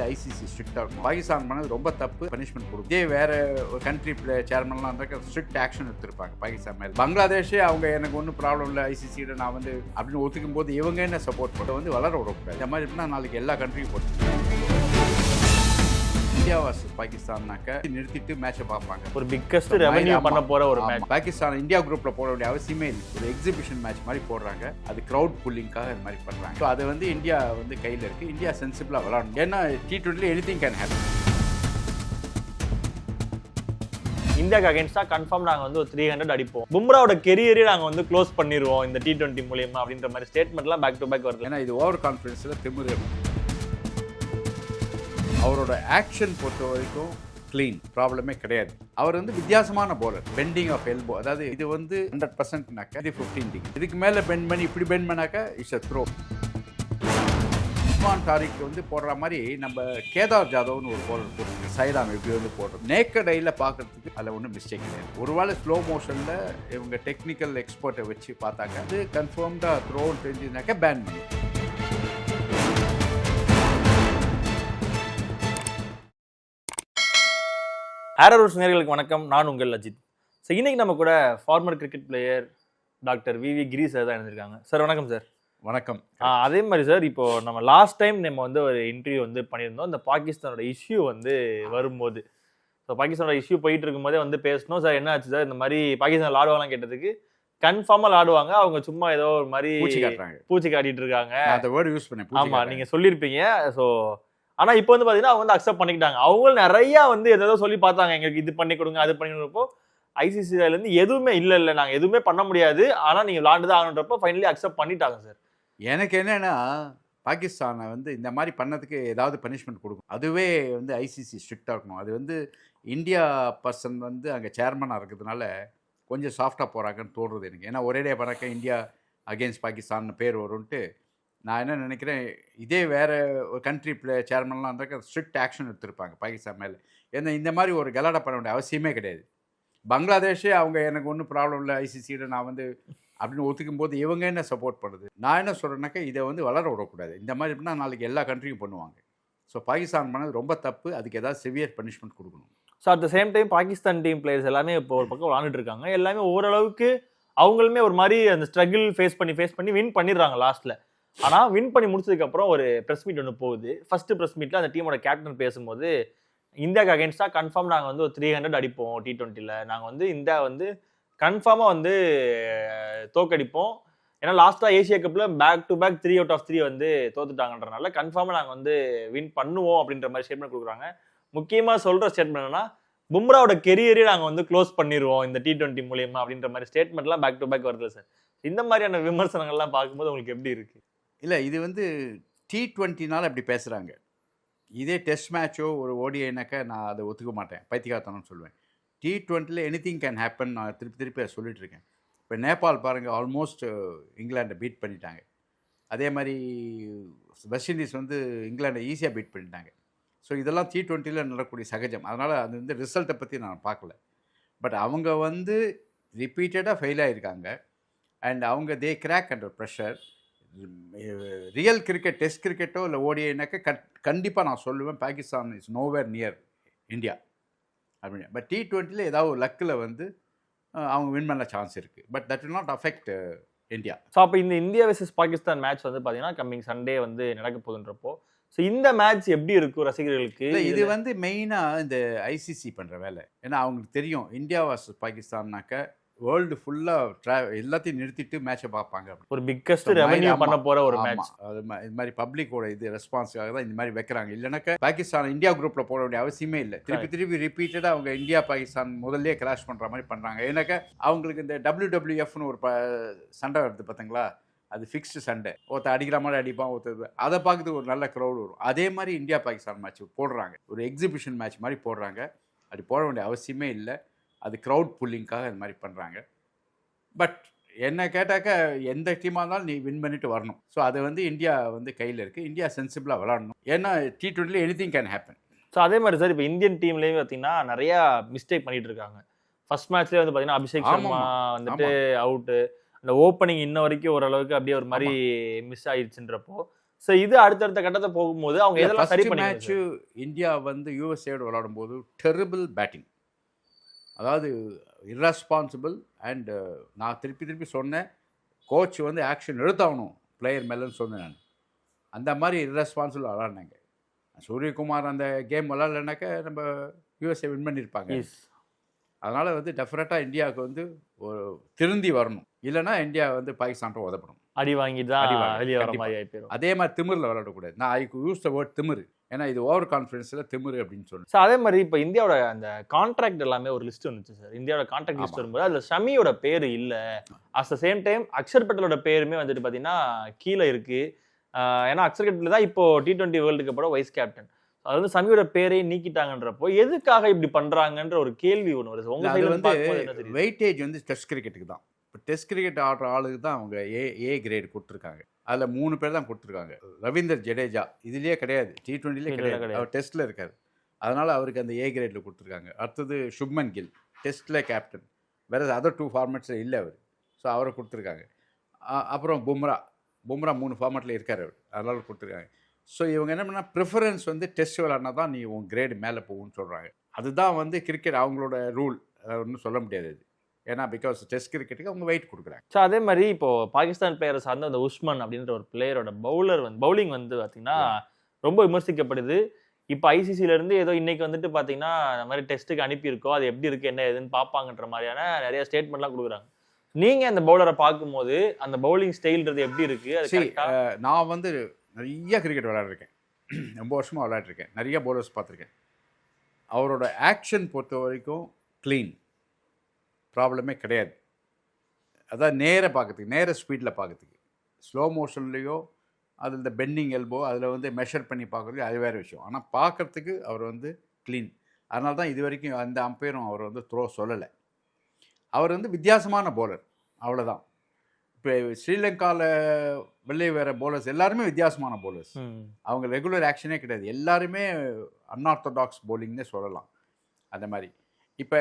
வந்து ஐசிசி ஸ்ட்ரிக்டாக இருக்கும். பாகிஸ்தான் பண்ணது ரொம்ப தப்பு. பனிஷ்மெண்ட் கொடுக்கும். இதே வேற ஒரு கண்ட்ரி சேர்மன்லாம் இருந்தாக்க ஸ்ட்ரிக்ட் ஆக்ஷன் எடுத்திருப்பாங்க பாகிஸ்தான் மேலே. பங்களாதேஷே அவங்க எனக்கு ஒன்றும் ப்ராப்ளம் இல்லை ஐசிசியோட நான் வந்து அப்படின்னு ஒத்துக்கும் போது இவங்க என்ன சப்போர்ட் பண்ண? வந்து வளர விடக்கூடாது. இந்த மாதிரி இருந்தால் நாளைக்கு எல்லா கண்ட்ரியும் போட்டு இந்தியா வாஸ் பாகிஸ்தான்னாக்க நிறுத்திட்டு மேட்சை பார்ப்பாங்க. ஒரு பிக்கஸ்ட் ரெவென்யூ. பண்ண போற ஒரு. மேட்ச் பாகிஸ்தான் இந்தியா குரூப்ல போட வேண்டிய அவசியமே இல்லை. ஒரு எக்ஸிபிஷன் மேட்ச் மாதிரி போடுறாங்க. அது கிரவுட் புல்லிங்காக இது மாதிரி பண்றாங்க. ஸோ அது வந்து இந்தியா வந்து கையில் இருக்கு. இந்தியா சென்சிபிளா விளாடணும். ஏன்னா டி டுவெண்ட்டில எனி திங் கேன் ஹேப்பன் இந்தியாக்கு அகைன்ஸ்டா கன்ஃபார்ம் நாங்க வந்து ஒரு த்ரீ ஹண்ட்ரட் அடிப்போம். பும்ராவோட கெரியரே நாங்க வந்து க்ளோஸ் பண்ணிடுவோம் இந்த டி டுவெண்ட்டி மூலியமா அப்படின்ற மாதிரி ஸ்டேட்மெண்ட்லாம் பேக் டு பேக் வருது. ஏன்னா இது ஓவர் கான்ஃபிடன்ஸில் திமிரு. அவரோட ஆக்ஷன் பொறுத்த வரைக்கும் க்ளீன் ப்ராப்ளமே கிடையாது. அவர் வந்து வித்தியாசமான போலர் பெண்டிங் ஆஃப் எல்போ அதாவது இது வந்து ஹண்ட்ரட் பர்சன்ட்னாக்க இது ஃபிஃப்டீன் டிகிரி இதுக்கு மேலே பெண்ட் பண்ணி இப்படி பெண்ட் பண்ணாக்கா it's a throw Usman Tariq வந்து போடுற மாதிரி நம்ம கேதார் ஜாதவ்னு ஒரு போலர் போட்டுருக்கு. சைடாம் எப்படி வந்து போடுறோம் நேக்கடையில் பார்க்குறதுக்கு பார்க்கறதுக்கு அதில் ஒன்றும் மிஸ்டேக் கிடையாது. ஒருவேளை ஸ்லோ மோஷனில் இவங்க டெக்னிக்கல் எக்ஸ்பர்ட்டை வச்சு பார்த்தாக்க அது கன்ஃபார்ம்டாக த்ரோன்னு தெரிஞ்சுனாக்கா பேன் பண்ணி ஆரோஸ் நேர்களுக்கு வணக்கம். நான் உங்கள் அஜித். ஸோ இன்னைக்கு நம்ம கூட former cricket player doctor V V Giri sir தான் இருந்திருக்காங்க சார் வணக்கம் சார் வணக்கம். அதே மாதிரி சார் இப்போ நம்ம லாஸ்ட் டைம் நம்ம வந்து ஒரு இன்டர்வியூ வந்து பண்ணியிருந்தோம். இந்த பாகிஸ்தானோட இஷ்யூ வந்து வரும்போது. ஸோ பாகிஸ்தானோட இஷ்யூ போயிட்டு இருக்கும்போதே வந்து பேசணும் சார் என்ன ஆச்சு சார் இந்த மாதிரி பாகிஸ்தான் விளாடுவாங்களான்னு கேட்டதுக்கு கன்ஃபார்மாக விளாடுவாங்க அவங்க சும்மா ஏதோ ஒரு மாதிரி பூச்சி காட்டுறாங்க. பூச்சி காட்டிட்டு இருக்காங்க. அந்த வேர்டு யூஸ் பண்ணேன் பூச்சி ஆமா காட்டுறாங்க. நீங்க சொல்லியிருப்பீங்க ஸோ ஆனா இப்போ வந்து பாத்தீங்கன்னா அவங்க வந்து அக்செப்ட் பண்ணிக்கிட்டாங்க. அவங்க நிறைய வந்து எதாவது சொல்லி பார்த்தாங்க. எங்களுக்கு இது பண்ணி கொடுங்க அது பண்ணி கொடுப்போ ஐசிசிஐல இருந்து எதுவுமே இல்ல இல்ல. நாங்க எதுவுமே பண்ண முடியாது. ஆனா நீங்க விளாண்டுதான் ஆகணுன்றப்போ ஃபைனலி அக்செப்ட் பண்ணிட்டாங்க சார் எனக்கு என்னன்னா பாகிஸ்தானை வந்து இந்த மாதிரி பண்ணதுக்கு ஏதாவது பனிஷ்மெண்ட் கொடுக்கும். அதுவே வந்து ஐசிசி ஸ்ட்ரிக்டாக இருக்கணும். அது வந்து இந்தியா பர்சன் வந்து அங்கே சேர்மனாக இருக்கிறதுனால கொஞ்சம் சாஃப்டாக போகிறாங்கன்னு தோன்றுறது எனக்கு. ஏன்னா ஒரேடியாக பண்ணாக்க இந்தியா அகேன்ஸ்ட் பாகிஸ்தான் பேர் வரும்ன்ட்டு நான் என்ன நினைக்கிறேன் இதே வேறு ஒரு கண்ட்ரி பிளே சேர்மன்லாம் இருந்தாக்க ஸ்ட்ரிக்ட் ஆக்ஷன் எடுத்திருப்பாங்க பாகிஸ்தான் மேலே. ஏன்னா இந்த மாதிரி ஒரு கலாடா பண்ண வேண்டிய அவசியமே கிடையாது. பங்களாதேஷே அவங்க எனக்கு ஒன்றும் ப்ராப்ளம் இல்லை ஐசிசியோட நான் வந்து அப்படின்னு ஒத்துக்கும் போது இவங்க என்ன சப்போர்ட் பண்ணுது நான் என்ன சொல்கிறேன்னாக்கா இதை வந்து வளர விடக்கூடாது. இந்த மாதிரி பண்ணால் நாளைக்கு எல்லா கண்ட்ரியும் பண்ணுவாங்க. ஸோ பாகிஸ்தான் பண்ணது ரொம்ப தப்பு. அதுக்கு ஏதாவது சிவியர் பனிஷ்மெண்ட் கொடுக்கணும். So at the same time Pakistan team players எல்லாமே இப்போ ஒரு பக்கம் விளாண்டுட்டு இருக்காங்க. எல்லாமே ஓரளவுக்கு அவங்களுமே ஒரு மாதிரி அந்த ஸ்ட்ரகிள் ஃபேஸ் பண்ணி ஃபேஸ் பண்ணி வின் பண்ணிடுறாங்க லாஸ்ட்ல ஆனால் வின் பண்ணி முடிச்சதுக்கப்புறம் ஒரு ப்ரெஸ் மீட் ஒன்று போகுது. ஃபர்ஸ்ட் ப்ரெஸ் மீட்டில் அந்த டீமோட கேப்டன் பேசும்போது இந்தியாவுக்கு அகேன்ஸ்டாக கன்ஃபார்ம் நாங்கள் வந்து ஒரு த்ரீ ஹண்ட்ரட் அடிப்போம் டி டுவெண்ட்டியில் நாங்கள் வந்து இந்தியா வந்து கன்ஃபார்மாக வந்து தோக்கடிப்போம் ஏன்னா லாஸ்ட்டாக ஏசியா கப்பில் back to back three out of three வந்து தோத்துட்டாங்கன்றனால கன்ஃபார்மாக நாங்கள் வந்து வின் பண்ணுவோம் அப்படின்ற மாதிரி ஸ்டேட்மெண்ட் கொடுக்குறாங்க. முக்கியமாக சொல்கிற ஸ்டேட்மெண்ட் என்னன்னா பும்ராவோட கெரியரே நாங்கள் வந்து க்ளோஸ் பண்ணிடுவோம் இந்த டி டுவெண்ட்டி மூலியமா அப்படின்ற மாதிரி ஸ்டேட்மெண்ட்லாம் பேக் டு பேக் வருது சார் இந்த மாதிரியான விமர்சனங்கள்லாம் பார்க்கும்போது உங்களுக்கு எப்படி இருக்குது இல்லை இது வந்து டி ட்வெண்ட்டினால் அப்படி பேசுகிறாங்க இதே டெஸ்ட் மேட்ச்சோ ஒரு ஓடிஐனாக்கா நான் அதை ஒத்துக்க மாட்டேன். பைத்தியகாத்தனம் சொல்லுவேன். டி ட்வெண்ட்டியில் எனி திங் கேன் ஹேப்பன் நான் திருப்பி திருப்பி அதை சொல்லிட்டு இருக்கேன். இப்போ நேபாள் பாருங்கள் ஆல்மோஸ்ட் இங்கிலாண்டை பீட் பண்ணிட்டாங்க. அதே மாதிரி வெஸ்ட் இண்டீஸ் வந்து இங்கிலாண்டை ஈஸியாக பீட் பண்ணிட்டாங்க. ஸோ இதெல்லாம் டி ட்வெண்ட்டியில் நடக்கக்கூடிய சகஜம். அதனால் அது வந்து ரிசல்ட்டை பற்றி நான் பார்க்கல. பட் அவங்க வந்து ரிப்பீட்டடாக ஃபெயில் ஆகியிருக்காங்க அண்ட் அவங்க they crack under pressure real cricket test cricket இல்லை ஓடிஐனாக்க கட் கண்டிப்பாக நான் சொல்லுவேன் Pakistan is nowhere near India அப்படின்னு பட் டி டுவெண்ட்டியில் ஏதாவது ஒரு லக்கில் வந்து அவங்க வின் பண்ண சான்ஸ் இருக்குது but that will not affect India so அப்போ இந்த இந்தியா வெர்சஸ் பாகிஸ்தான் மேட்ச் வந்து பார்த்தீங்கன்னா கம்மிங் சண்டே வந்து நடக்க போகுதுன்றப்போ ஸோ இந்த மேட்ச் எப்படி இருக்கும் ரசிகர்களுக்கு? இது வந்து மெயினாக இந்த ஐசிசி பண்ணுற வேலை. ஏன்னா அவங்களுக்கு தெரியும் இந்தியா வாஸ் பாகிஸ்தான்னாக்க வேர்ல்டு ஃபுல்லாக ட்ரா எல்லாத்தையும் நிறுத்திட்டு மேட்சை பார்ப்பாங்க. ஒரு பிக்கஸ்ட் ரெவென்யூ பண்ண போற ஒரு. மேட்ச் அது இது மாதிரி பப்ளிக்கோட இது ரெஸ்பான்ஸாக தான் இந்த மாதிரி வைக்கிறாங்க. இல்லைனாக்கா பாகிஸ்தான் இந்தியா குரூப்பில் போட வேண்டிய அவசியமே இல்லை. திருப்பி. திருப்பி ரிப்பீட்டடாக அவங்க இந்தியா பாகிஸ்தான் முதல்லயே கிராஷ் பண்ணுற மாதிரி பண்ணுறாங்க ஏன்னாக்கா அவங்களுக்கு இந்த டபிள்யூடபிள்யூஎஃப்னு ஒரு ப சண்டை வருது பார்த்தீங்களா அது ஃபிக்ஸ்டு சண்டை. ஒருத்தர் அடிக்கிற மாதிரி அடிப்பான் ஒருத்தர் அதை பார்க்கறதுக்கு ஒரு நல்ல க்ரௌட் வரும். அதே மாதிரி இந்தியா பாகிஸ்தான் மேட்ச் போடுறாங்க. ஒரு எக்ஸிபிஷன் மேட்ச் மாதிரி போடுறாங்க. அது போட வேண்டிய அவசியமே இல்லை. அது க்ரௌட் புல்லிங்காக இது மாதிரி பண்ணுறாங்க பட் என்ன கேட்டாக்கா எந்த டீமாக இருந்தாலும் நீ வின் பண்ணிட்டு வரணும். ஸோ அது வந்து இந்தியா வந்து கையில் இருக்குது இந்தியா சென்சிபிளாக விளாடணும் ஏன்னா டி டுவெண்ட்டியில் anything can happen so அதே மாதிரி சார் இப்போ இந்தியன் டீம்லேயும் பார்த்தீங்கன்னா நிறைய மிஸ்டேக் பண்ணிட்டு இருக்காங்க. ஃபர்ஸ்ட் மேட்ச்லேயே வந்து பார்த்தீங்கன்னா அபிஷேக். சர்மா வந்துட்டு அவுட்டு அந்த ஓப்பனிங் இன்ன வரைக்கும் ஓரளவுக்கு அப்படியே ஒரு மாதிரி மிஸ் ஆயிடுச்சுன்றப்போ சோ இது அடுத்தடுத்த கட்டத்தை போகும்போது அவங்க எதெல்லாம் சரி பண்ணி மேட்ச் இந்தியா வந்து யூஎஸ்ஏடு விளையாடும் போது டெரிபிள் பேட்டிங் அதாவது irresponsible அண்ட் நான் திருப்பி திருப்பி சொன்னேன் கோச் வந்து ஆக்ஷன் எடுத்தாகணும் பிளேயர் மேலன்னு சொன்னேன் நான். அந்த மாதிரி irresponsible விளாட்னாங்க. சூரியகுமார் அந்த கேம் விளாட்லனாக்க நம்ம யூஎஸ்ஏ வின் பண்ணியிருப்பாங்க. அதனால் வந்து டெஃபினட்டாக இந்தியாவுக்கு வந்து ஒரு திருந்தி வரணும். இல்லைன்னா இந்தியா வந்து பாகிஸ்தான்ட்ட உதப்படும். அடி வாங்கிட்டு தான் வெளியே வர. மாதிரி அதே மாதிரி திமிரில் விளையாடக்கூடாது நான் ஐ யூஸ் த வேர்ட் திமிரு. ஏன்னா இது ஓவர் கான்ஃபிடன்ஸில் திமிரு அப்படின்னு சொல்லுவேன் ஸோ அதே மாதிரி இப்போ இந்தியாவோட அந்த கான்ட்ராக்ட் எல்லாமே ஒரு லிஸ்ட் வந்துச்சு சார். இந்தியாவோட கான்ட்ராக்ட் லிஸ்ட். வரும்போது அதுல ஷமியோட பேர் இல்ல. At the same time Akshar பட்டலோட பேருமே வந்துட்டு பாத்தீங்கன்னா கீழே இருக்கு. ஆஹ் ஏன்னா அக்ஷர் பட்டல் தான் இப்போ டி டுவெண்ட்டி வேர்ல்டு கப்போட வைஸ் கேப்டன் அது வந்து ஷமியோட பேரையே நீக்கிட்டாங்கன்றப்போ எதுக்காக இப்படி பண்றாங்கன்ற ஒரு கேள்வி ஒன்று வருது. உங்க சைடுல வந்து வெயிட்டேஜ் வந்து டெஸ்ட் கிரிக்கெட்டுக்கு தான். இப்போ டெஸ்ட் கிரிக்கெட் ஆடுற ஆளுக்கு தான் அவங்க ஏ ஏ கிரேட் கொடுத்துருக்காங்க. அதில் மூணு பேர் தான் கொடுத்துருக்காங்க. ரவீந்தர் ஜடேஜா. இதுலேயே கிடையாது. டி டுவெண்ட்டிலே T20 கிடையாது. அவர் டெஸ்ட்டில் இருக்காரு. அதனால் அவருக்கு அந்த ஏ கிரேடில் கொடுத்துருக்காங்க. அடுத்தது சுப்மன் கில் டெஸ்ட்டில் கேப்டன் வேறு அதர் டூ ஃபார்மேட்ஸில் இல்லை அவர். ஸோ அவரை கொடுத்துருக்காங்க. அப்புறம் பும்ரா பும்ரா மூணு ஃபார்மேட்டில் இருக்கார் அவர். அதனால் கொடுத்துருக்காங்க. ஸோ இவங்க என்ன பண்ணால் ப்ரிஃபரன்ஸ் வந்து டெஸ்ட் விளாட்னா தான் நீ உன் கிரேடு மேலே போகும்னு சொல்கிறாங்க அதுதான் வந்து கிரிக்கெட் அவங்களோட ரூல் ஒன்றும் சொல்ல முடியாது அது ஏன்னா பிகாஸ் டெஸ்ட் கிரிக்கெட்டுக்கு அவங்க வெயிட் கொடுக்குறாங்க. ஸோ அதே மாதிரி இப்போ பாகிஸ்தான் பிளேயரை சார்ந்த அந்த உஸ்மான் அப்படின்ற ஒரு பிளேயரோட பவுலர் வந்து பவுலிங் வந்து பார்த்தீங்கன்னா ரொம்ப விமர்சிக்கப்படுது. இப்போ ஐசிசில இருந்து ஏதோ இன்னைக்கு வந்துட்டு பார்த்தீங்கன்னா இந்த மாதிரி டெஸ்ட்டுக்கு அனுப்பியிருக்கோம் அது எப்படி இருக்கு என்ன ஏதுன்னு பார்ப்பாங்கன்ற மாதிரியான நிறைய ஸ்டேட்மெண்ட்லாம் கொடுக்குறாங்க. நீங்க அந்த பவுலரை பார்க்கும்போது அந்த பவுலிங் ஸ்டைல்ன்றது எப்படி இருக்கு? அது? நான் வந்து நிறைய கிரிக்கெட் விளையாடிருக்கேன். ரொம்ப வருஷமாக விளையாடிருக்கேன். நிறைய பவுலர்ஸ் பார்த்துருக்கேன். அவரோட ஆக்ஷன் பொறுத்த வரைக்கும் க்ளீன் ப்ராப்ளமே கிடையாது. அதான் நேர பார்க்கறதுக்கு நேர ஸ்பீடில் பார்க்கறதுக்கு. ஸ்லோ மோஷன்லேயோ அது இந்த பெண்டிங் எல்போ அதில் வந்து மெஷர் பண்ணி பார்க்குறதுக்கு அது வேறு விஷயம். ஆனால் பார்க்கறதுக்கு அவர் வந்து க்ளீன் அதனால தான் இது வரைக்கும் அந்த அம்பையரும் அவர் வந்து த்ரோ சொல்லலை. அவர் வந்து வித்தியாசமான பவுலர் அவ்வளோதான் இப்போ ஸ்ரீலங்காவில் வெளியே வேற பவுலர்ஸ் எல்லாருமே வித்தியாசமான பவுலர்ஸ் ம். அவங்க ரெகுலர் ஆக்ஷனே கிடையாது. எல்லாருமே அன்ஆர்த்தடாக்ஸ் பவுலிங்னே சொல்லலாம். அந்த மாதிரி. இப்போ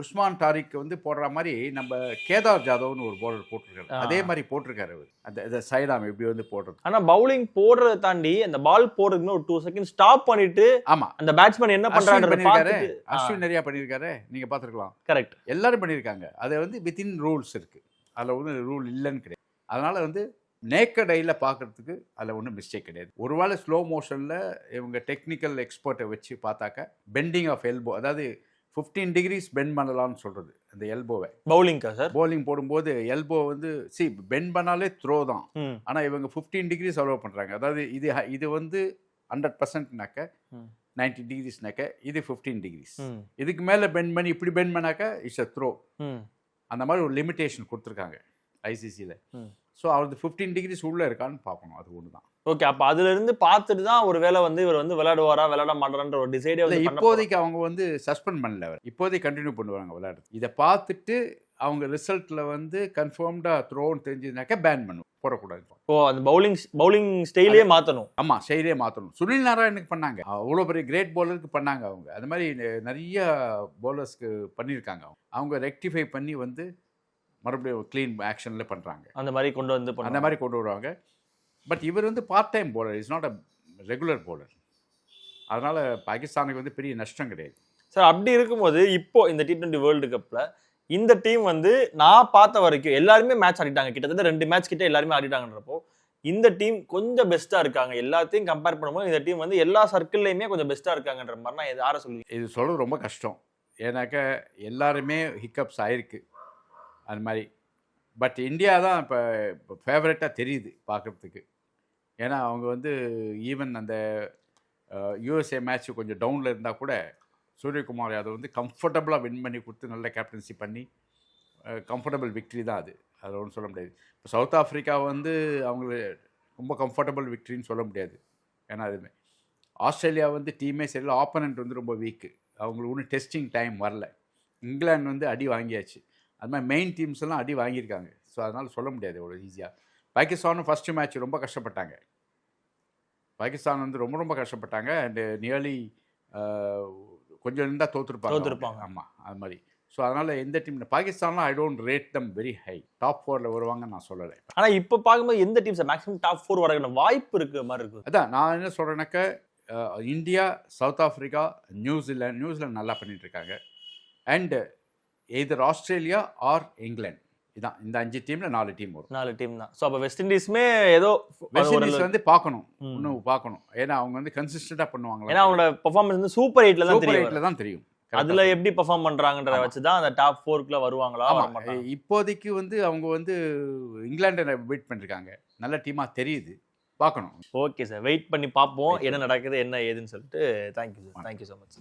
உஸ்மான் தாரிக் வந்து போடுற மாதிரி நம்ம கேதார் ஜாதவ்னு ஒரு பவுலர் போட்டிருக்காரு. அதே மாதிரி போட்டிருக்காரு அவர். அந்த இந்த சைடாம் எப்படி வந்து போடுறது? ஆனா பவுலிங் போடுறதை தாண்டி அந்த பால் போடுறதுக்கு ஒரு டூ செகண்ட் ஸ்டாப் பண்ணிட்டு ஆமா. அந்த பேட்ஸ்மேன் என்ன பார்த்துட்டு அஸ்வின் நிறையா பண்ணியிருக்காரு. நீங்கள் பார்த்துருக்கலாம். கரெக்ட் எல்லாரும் பண்ணியிருக்காங்க. அது வந்து வித்தின் ரூல்ஸ் இருக்குது அதில் ஒன்றும் ரூல் இல்லைன்னு கிடையாது. அதனால் வந்து நேக்கட் ஐயில் பார்க்கறதுக்கு அதில் ஒன்றும் மிஸ்டேக் கிடையாது. ஒருவேளை ஸ்லோ மோஷனில் இவங்க டெக்னிக்கல் எக்ஸ்பர்ட்டை வச்சு பார்த்தாக்க பெண்டிங் ஆஃப் எல்போ அதாவது ஃபிஃப்டீன் டிகிரிஸ் பெண்ட் பண்ணலாம்னு சொல்கிறது அந்த எல்போவை பவுலிங்கா சார் bowling போடும்போது எல்போ வந்து சி பெண்ட் பண்ணாலே த்ரோ தான். ஆனால் இவங்க ஃபிஃப்டீன் டிகிரிஸ் அலோவ் பண்ணுறாங்க அதாவது இது இது வந்து ஹண்ட்ரட் பர்சன்ட்னாக்க. நைன்டி டிகிரிஸ்னாக்க இது ஃபிஃப்டீன் டிகிரிஸ் இதுக்கு மேலே பெண்ட் பண்ணி இப்படி பெண்ட் பண்ணாக்க இட்ஸ் அ த்ரோ அந்த மாதிரி ஒரு லிமிட்டேஷன் கொடுத்துருக்காங்க ஐசிசியில். ஸோ அவரது ஃபிஃப்டீன் டிகிரிஸ் உள்ளே இருக்கான்னு பார்க்கணும். அது ஒன்று தான். ஓகே அப்ப அதுல இருந்து பார்த்துட்டு தான் ஒரு வேளை வந்து இவர் வந்து விளையாடுவாரா விளையாட மாட்டாரான்ற ஒரு டிசைடே வந்து இப்போதைக்கு அவங்க வந்து சஸ்பெண்ட் பண்ணல அவர் இப்போதைக்கு கண்டினியூ பண்ணுவாங்க விளையாடுறது. இதை பார்த்துட்டு அவங்க ரிசல்ட்டில் வந்து கன்ஃபார்ம்டாக த்ரோன்னு தெரிஞ்சதுனாக்கா பேன் பண்ணுவோம் போடக்கூடாது ஓ அந்த பவுலிங் பவுலிங் ஸ்டைலே மாத்தணும். ஆமாம் செயலே மாற்றணும் சுனில் நாராயணுக்கு பண்ணாங்க. அவ்வளோ பெரிய கிரேட் பவுலருக்கு பண்ணாங்க அவங்க. அது மாதிரி நிறைய பவுலர்ஸ்க்கு பண்ணியிருக்காங்க அவங்க. அவங்க ரெக்டிஃபை பண்ணி வந்து மறுபடியும் க்ளீன் ஆக்ஷனில் பண்ணுறாங்க அந்த மாதிரி கொண்டு வந்து அந்த. மாதிரி கொண்டு வருவாங்க. பட் இவர் வந்து part time bowler is not a regular bowler. அதனால் பாகிஸ்தானுக்கு வந்து பெரிய நஷ்டம் கிடையாது. சார் அப்படி இருக்கும்போது இப்போ இந்த டி டுவெண்ட்டி வேர்ல்டு கப்ல இந்த டீம் வந்து நான் பார்த்த வரைக்கும் எல்லாருமே மேட்ச் ஆடிட்டாங்க. கிட்டத்தட்ட ரெண்டு மேட்ச் கிட்ட எல்லாருமே ஆடிட்டாங்கன்றப்போ இந்த டீம் கொஞ்சம் பெஸ்டா இருக்காங்க. எல்லாத்தையும் கம்பேர் பண்ணும்போது இந்த டீம் வந்து எல்லா சர்க்கிள்லயுமே கொஞ்சம் பெஸ்டா இருக்காங்கன்ற மாதிரி நான் யாரை சொல்லுவீங்க? இது சொல்கிறது ரொம்ப கஷ்டம். ஏன்னாக்கா எல்லாருமே ஹிக்கப்ஸ் ஆயிருக்கு. அது மாதிரி. பட் இந்தியா தான் இப்போ இப்போ ஃபேவரட்டாக தெரியுது பார்க்குறதுக்கு. ஏன்னா அவங்க வந்து ஈவன் அந்த யூஎஸ்ஏ மேட்ச் கொஞ்சம் டவுனில் இருந்தால் கூட சூரியகுமார் யாதவ் வந்து கம்ஃபர்டபுளாக வின் பண்ணி கொடுத்து நல்ல கேப்டன்சி பண்ணி கம்ஃபர்டபுள் விக்ட்ரி தான் அது. அதில் ஒன்றும் சொல்ல முடியாது. இப்போ சவுத் ஆஃப்ரிக்கா வந்து அவங்கள ரொம்ப கம்ஃபர்டபுள் விக்ட்ரின்னு சொல்ல முடியாது. ஏன்னா அதுமே ஆஸ்திரேலியா வந்து டீமே சரியில்லை ஆப்பனண்ட் வந்து ரொம்ப வீக்கு அவங்களுக்கு ஒன்றும் டெஸ்டிங் டைம் வரல. இங்கிலாந்து வந்து அடி வாங்கியாச்சு. அது மாதிரி மெயின் டீம்ஸ் எல்லாம் அடி வாங்கியிருக்காங்க. ஸோ அதனால் சொல்ல முடியாது அவ்வளோ ஈஸியாக பாகிஸ்தானும் ஃபஸ்ட்டு மேட்ச் ரொம்ப கஷ்டப்பட்டாங்க. பாகிஸ்தான் வந்து ரொம்ப ரொம்ப கஷ்டப்பட்டாங்க. அண்டு நியர்லி கொஞ்சம் இருந்தால் தோற்றுருப்பாங்க தோத்துருப்பாங்க. ஆமாம் அது மாதிரி. ஸோ அதனால் எந்த team பாகிஸ்தான்லாம் I don't rate them very high top ஃபோரில் வருவாங்கன்னு நான் சொல்லலை. ஆனா இப்ப பார்க்கும்போது எந்த டீம்ஸ் மேக்ஸிமம் டாப் ஃபோர் வரக்கான வாய்ப்பு இருக்கு மாதிரி இருக்கு. அதான் நான் என்ன சொல்கிறேன்னாக்க India South Africa New Zealand New Zealand நல்லா பண்ணிட்டு இருக்காங்க. And either Australia or England இதான். இந்த அஞ்சு டீமில் நாலு டீம் வரும். நாலு டீம் தான். ஸோ அப்போ வெஸ்ட் இண்டீஸ்மே ஏதோ வெஸ்ட் இண்டீஸ் வந்து பார்க்கணும். இன்னும் பார்க்கணும். ஏன்னா அவங்க வந்து கன்சிஸ்டண்டாக பண்ணுவாங்க ஏன்னா அவங்களோட பெர்ஃபார்மன்ஸ் வந்து சூப்பர் எயிட்ல தான் சூப்பர் தெரியும். எயிட்டில் தான் தெரியும். அதுல எப்படி பெர்ஃபார்ம் பண்றாங்கன்றத. வச்சு தான் அந்த டாப் ஃபோர்க்குள்ள வருவாங்களா இப்போதைக்கு வந்து அவங்க வந்து இங்கிலாண்டை வெயிட் பண்ணிருக்காங்க. நல்ல டீமாக தெரியுது. பார்க்கணும். ஓகே சார் வெயிட் பண்ணி பார்ப்போம். என்ன நடக்குது என்ன ஏதுன்னு சொல்லிட்டு. Thank you sir thank you so much